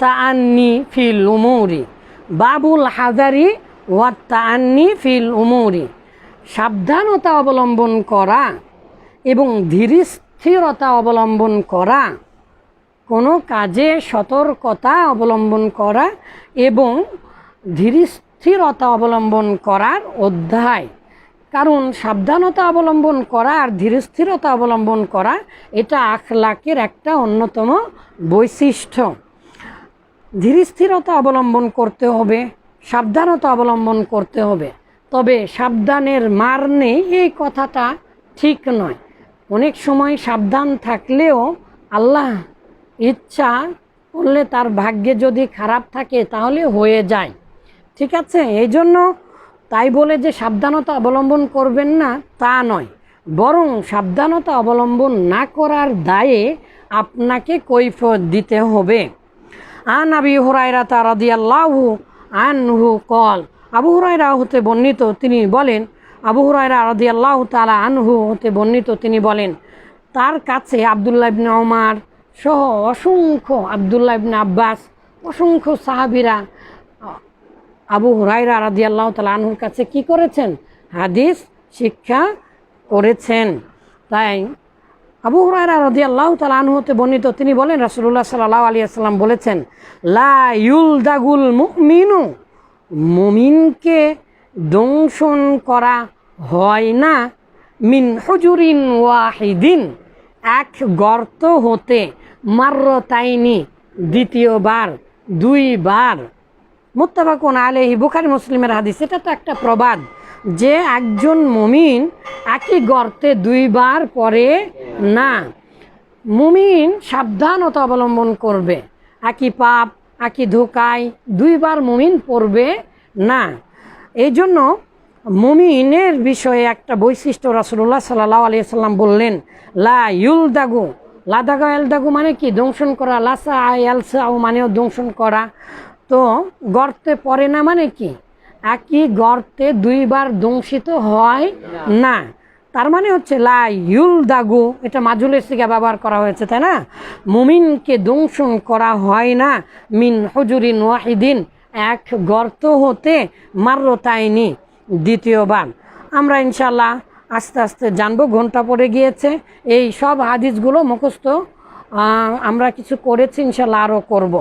ওয়াত্তাআন্নি ফিল উমুরি বাবুল হাজারি ওয়াত্তাআন্নি ফিল উমুরি সাবধানতা অবলম্বন করা এবং ধীরস্থিরতা অবলম্বন করা। কোনো কাজে সতর্কতা অবলম্বন করা এবং ধীরস্থিরতা অবলম্বন করার অধ্যায়। কারণ সাবধানতা অবলম্বন করা আর ধীরস্থিরতা অবলম্বন করা এটা আখলাকের একটা অন্যতম বৈশিষ্ট্য। ধীরস্থিরতা অবলম্বন করতে হবে, সাবধানতা অবলম্বন করতে হবে। তবে সাবধানের মার নেই এই কথাটা ঠিক নয়। অনেক সময় সাবধান থাকলেও আল্লাহ ইচ্ছা করলে তার ভাগ্যে যদি খারাপ থাকে তাহলে হয়ে যায়। ঠিক আছে? এই জন্য তাই বলে যে সাবধানতা অবলম্বন করবেন না, তা নয়। বরং সাবধানতা অবলম্বন না করার দায়ে আপনাকে কৈফত দিতে হবে। আন আবি হুরাইরা তা রাদিয়াল্লাহু আনহু কল আবু হুরাইরা হতে বর্ণিত তিনি বলেন, আবু হুরাইরা রাদিয়াল্লাহু তালা আনহু হতে বর্ণিত তিনি বলেন, তার কাছে আবদুল্লাহ ইবনে ওমার সহ অসংখ্য আবদুল্লাহ ইবনে আব্বাস, অসংখ্য সাহাবিরা আবু হুরাইরা রাদিয়াল্লাহ তালা আনহুর কাছে কি করেছেন? হাদিস শিক্ষা করেছেন। তাই আবু হুরায়রা রাদিয়াল্লাহু তাআলা আনহু হতে বর্ণিত, তিনি বলেন, রাসূলুল্লাহ সাল্লাল্লাহু আলাইহি সাল্লাম বলেছেন, লা ইউলদাগুল মুমিনু, মুমিনকে দংশন করা হয় না মিন হুজুরিন ওয়াহিদিন। এক গর্ত হতে মারতাইনি দ্বিতীয়বার, দুইবার। মুত্তাফাকুন আলাইহি, বুখারী, মুসলিমের হাদিস। এটা তো একটা প্রবাদ। যে একজন মুমিন একই গর্তে দুইবার পরে না। মুমিন সাবধানতা অবলম্বন করবে। একই পাপ, একই ধোকায় দুইবার মুমিন পড়বে না। এই জন্য মুমিনের বিষয়ে একটা বৈশিষ্ট্য রাসুল্লাহ সাল্লাহ আলিয়া সাল্লাম বললেন, লা ইউল দাগু লাদাগা এল দাগু মানে কি? দংশন করা। লাসা এলসা মানেও দংশন করা। তো গর্তে পড়ে না মানে কি? একই গর্তে দুইবার দংশিত হয় না। তার মানে হচ্ছে লা ইউল দাগু এটা মাজুলের সিগা ব্যবহার করা হয়েছে, তাই না? মুমিনকে দংশন করা হয় না মিন হজুরিন ওয়াহিদিন, এক গর্ত হতে মারতাইনি দ্বিতীয়বার। আমরা ইনশাল্লাহ আস্তে আস্তে জানব, ঘণ্টা পড়ে গিয়েছে, এই সব হাদিসগুলো মুখস্থ আমরা কিছু করেছি ইনশাল্লাহ আরও করব।